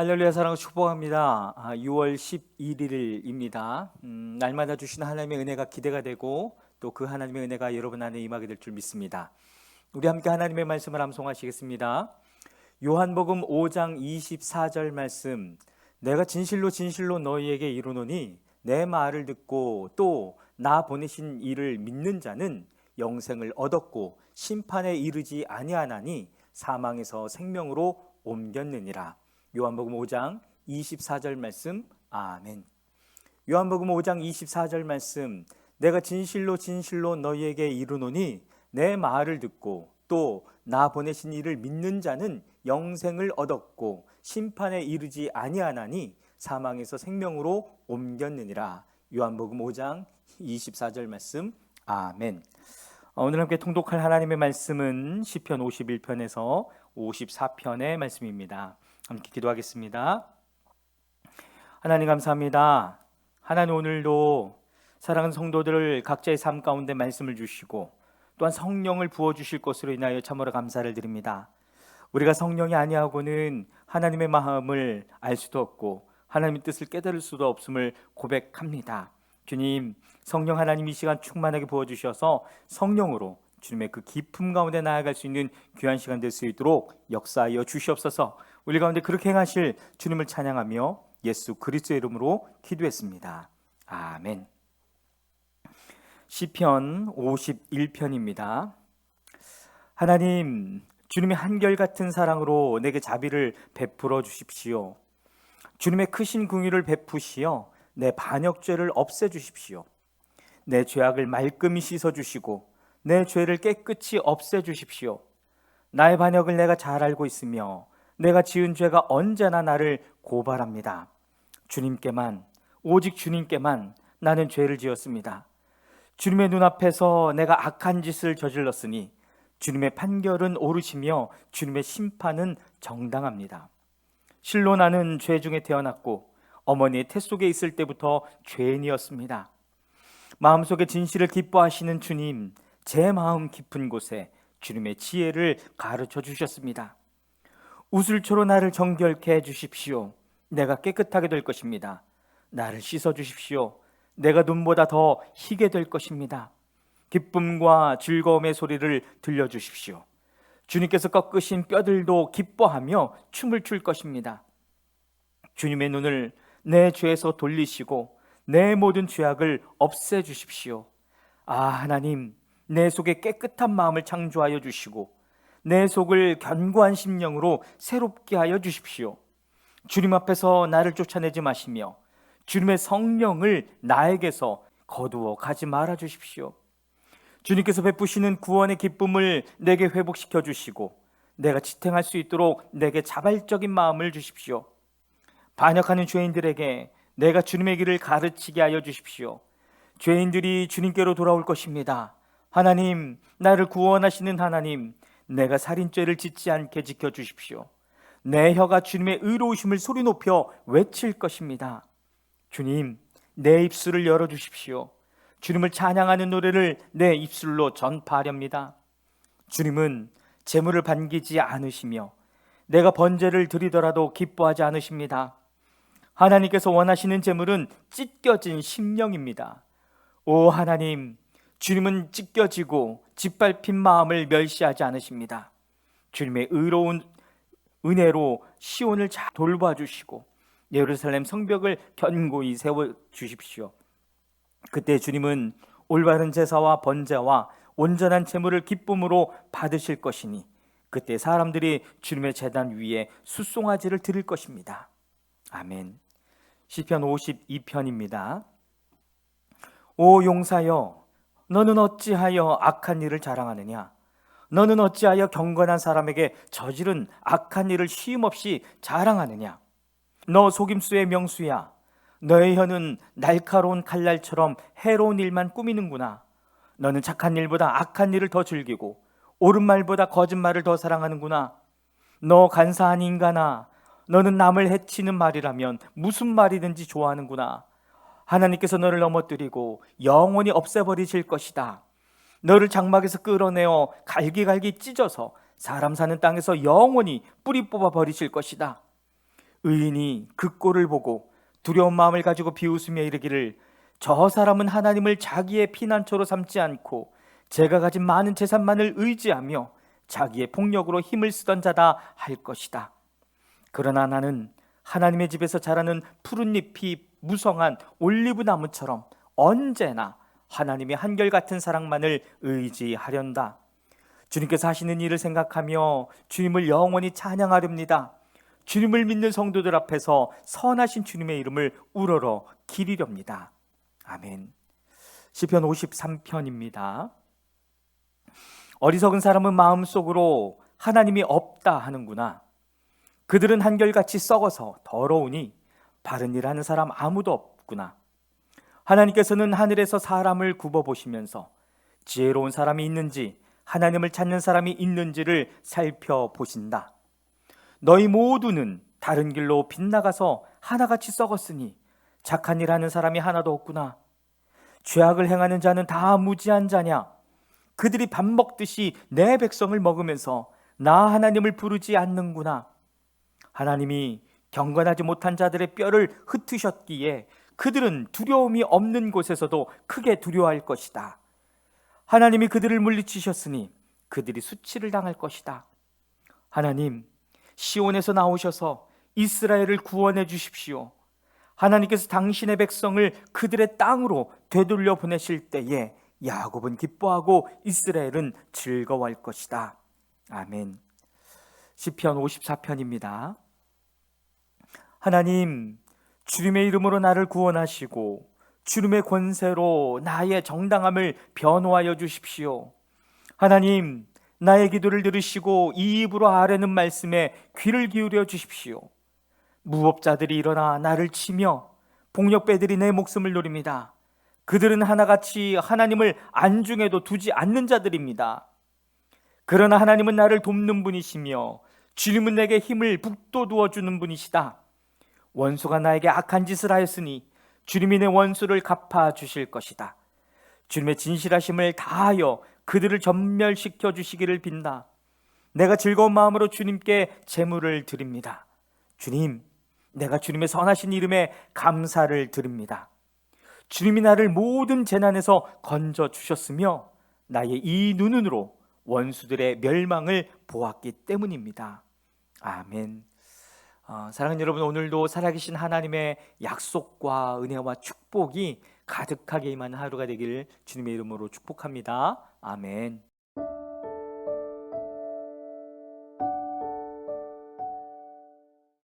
할렐루야 사랑을 축복합니다. 아, 6월 11일입니다. 음, 날마다 주시는 하나님의 은혜가 기대가 되고 또 그 하나님의 은혜가 여러분 안에 임하게 될 줄 믿습니다. 우리 함께 하나님의 말씀을 암송하시겠습니다. 요한복음 5장 24절 말씀 내가 진실로 진실로 너희에게 이르노니 내 말을 듣고 또 나 보내신 이를 믿는 자는 영생을 얻었고 심판에 이르지 아니하나니 사망에서 생명으로 옮겼느니라. 요한복음 5장 24절 말씀 아멘. 요한복음 5장 24절 말씀 내가 진실로 진실로 너희에게 이르노니 내 말을 듣고 또 나 보내신 이를 믿는 자는 영생을 얻었고 심판에 이르지 아니하나니 사망에서 생명으로 옮겼느니라. 요한복음 5장 24절 말씀 아멘. 어, 오늘 함께 통독할 하나님의 말씀은 시편 51편에서 54편의 말씀입니다. 함께 기도하겠습니다. 하나님 감사합니다. 하나님 오늘도 사랑하는 성도들을 각자의 삶 가운데 말씀을 주시고 또한 성령을 부어 주실 것으로 인하여 참으로 감사를 드립니다. 우리가 성령이 아니하고는 하나님의 마음을 알 수도 없고 하나님의 뜻을 깨달을 수도 없음을 고백합니다. 주님, 성령 하나님 이 시간 충만하게 부어 주셔서 성령으로 주님의 그 깊음 가운데 나아갈 수 있는 귀한 시간 될 수 있도록 역사하여 주시옵소서. 우리 가운데 그렇게 행하실 주님을 찬양하며 예수 그리스도의 이름으로 기도했습니다. 아멘. 시편 51편입니다. 하나님, 주님의 한결같은 사랑으로 내게 자비를 베풀어 주십시오. 주님의 크신 궁유를 베푸시어 내 반역죄를 없애 주십시오. 내 죄악을 말끔히 씻어 주시고 내 죄를 깨끗이 없애 주십시오. 나의 반역을 내가 잘 알고 있으며 내가 지은 죄가 언제나 나를 고발합니다. 주님께만 오직 주님께만 나는 죄를 지었습니다. 주님의 눈앞에서 내가 악한 짓을 저질렀으니 주님의 판결은 옳으시며 주님의 심판은 정당합니다. 실로 나는 죄 중에 태어났고 어머니의 태 속에 있을 때부터 죄인이었습니다. 마음속에 진실을 기뻐하시는 주님, 제 마음 깊은 곳에 주님의 지혜를 가르쳐 주셨습니다. 우슬초로 나를 정결케 해 주십시오. 내가 깨끗하게 될 것입니다. 나를 씻어 주십시오. 내가 눈보다 더 희게 될 것입니다. 기쁨과 즐거움의 소리를 들려 주십시오. 주님께서 꺾으신 뼈들도 기뻐하며 춤을 출 것입니다. 주님의 눈을 내 죄에서 돌리시고 내 모든 죄악을 없애 주십시오. 아, 하나님, 내 속에 깨끗한 마음을 창조하여 주시고 내 속을 견고한 심령으로 새롭게 하여 주십시오. 주님 앞에서 나를 쫓아내지 마시며 주님의 성령을 나에게서 거두어 가지 말아 주십시오. 주님께서 베푸시는 구원의 기쁨을 내게 회복시켜 주시고 내가 지탱할 수 있도록 내게 자발적인 마음을 주십시오. 반역하는 죄인들에게 내가 주님의 길을 가르치게 하여 주십시오. 죄인들이 주님께로 돌아올 것입니다. 하나님, 나를 구원하시는 하나님, 내가 살인죄를 짓지 않게 지켜 주십시오. 내 혀가 주님의 의로우심을 소리 높여 외칠 것입니다. 주님, 내 입술을 열어 주십시오. 주님을 찬양하는 노래를 내 입술로 전파하렵니다. 주님은 재물을 반기지 않으시며 내가 번제를 드리더라도 기뻐하지 않으십니다. 하나님께서 원하시는 재물은 찢겨진 심령입니다. 오 하나님, 주님은 찢겨지고 짓밟힌 마음을 멸시하지 않으십니다. 주님의 의로운 은혜로 시온을 잘 돌봐 주시고 예루살렘 성벽을 견고히 세워 주십시오. 그때 주님은 올바른 제사와 번제와 온전한 제물을 기쁨으로 받으실 것이니 그때 사람들이 주님의 제단 위에 숫송아지를 드릴 것입니다. 아멘. 시편 52편입니다. 오 용사여 너는 어찌하여 악한 일을 자랑하느냐 너는 어찌하여 경건한 사람에게 저지른 악한 일을 쉼없이 자랑하느냐 너 속임수의 명수야 너의 혀는 날카로운 칼날처럼 해로운 일만 꾸미는구나. 너는 착한 일보다 악한 일을 더 즐기고 옳은 말보다 거짓말을 더 사랑하는구나. 너 간사한 인간아, 너는 남을 해치는 말이라면 무슨 말이든지 좋아하는구나. 하나님께서 너를 넘어뜨리고 영원히 없애버리실 것이다. 너를 장막에서 끌어내어 갈기갈기 찢어서 사람 사는 땅에서 영원히 뿌리 뽑아 버리실 것이다. 의인이 그 꼴을 보고 두려운 마음을 가지고 비웃으며 이르기를 저 사람은 하나님을 자기의 피난처로 삼지 않고 제가 가진 많은 재산만을 의지하며 자기의 폭력으로 힘을 쓰던 자다 할 것이다. 그러나 나는 하나님의 집에서 자라는 푸른 잎이 무성한 올리브 나무처럼 언제나 하나님의 한결같은 사랑만을 의지하련다. 주님께서 하시는 일을 생각하며 주님을 영원히 찬양하렵니다. 주님을 믿는 성도들 앞에서 선하신 주님의 이름을 우러러 기리렵니다. 아멘. 시편 53편입니다. 어리석은 사람은 마음속으로 하나님이 없다 하는구나. 그들은 한결같이 썩어서 더러우니 바른 일 하는 사람 아무도 없구나. 하나님께서는 하늘에서 사람을 굽어 보시면서 지혜로운 사람이 있는지 하나님을 찾는 사람이 있는지를 살펴보신다. 너희 모두는 다른 길로 빗나가서 하나같이 썩었으니 착한 일 하는 사람이 하나도 없구나. 죄악을 행하는 자는 다 무지한 자냐? 그들이 밥 먹듯이 내 백성을 먹으면서 나 하나님을 부르지 않는구나. 하나님이 경건하지 못한 자들의 뼈를 흩으셨기에 그들은 두려움이 없는 곳에서도 크게 두려워할 것이다. 하나님이 그들을 물리치셨으니 그들이 수치를 당할 것이다. 하나님, 시온에서 나오셔서 이스라엘을 구원해 주십시오. 하나님께서 당신의 백성을 그들의 땅으로 되돌려 보내실 때에 야곱은 기뻐하고 이스라엘은 즐거워할 것이다. 아멘. 시편 54편입니다. 하나님, 주님의 이름으로 나를 구원하시고 주님의 권세로 나의 정당함을 변호하여 주십시오. 하나님, 나의 기도를 들으시고 이 입으로 아뢰는 말씀에 귀를 기울여 주십시오. 무법자들이 일어나 나를 치며 폭력배들이 내 목숨을 노립니다. 그들은 하나같이 하나님을 안중에도 두지 않는 자들입니다. 그러나 하나님은 나를 돕는 분이시며 주님은 내게 힘을 북돋우어 주는 분이시다. 원수가 나에게 악한 짓을 하였으니 주님이 내 원수를 갚아 주실 것이다. 주님의 진실하심을 다하여 그들을 전멸시켜 주시기를 빈다. 내가 즐거운 마음으로 주님께 제물을 드립니다. 주님, 내가 주님의 선하신 이름에 감사를 드립니다. 주님이 나를 모든 재난에서 건져 주셨으며 나의 이 눈으로 원수들의 멸망을 보았기 때문입니다. 아멘. 어, 사랑하는 여러분, 오늘도 살아계신 하나님의 약속과 은혜와 축복이 가득하게 임하는 하루가 되기를 주님의 이름으로 축복합니다. 아멘.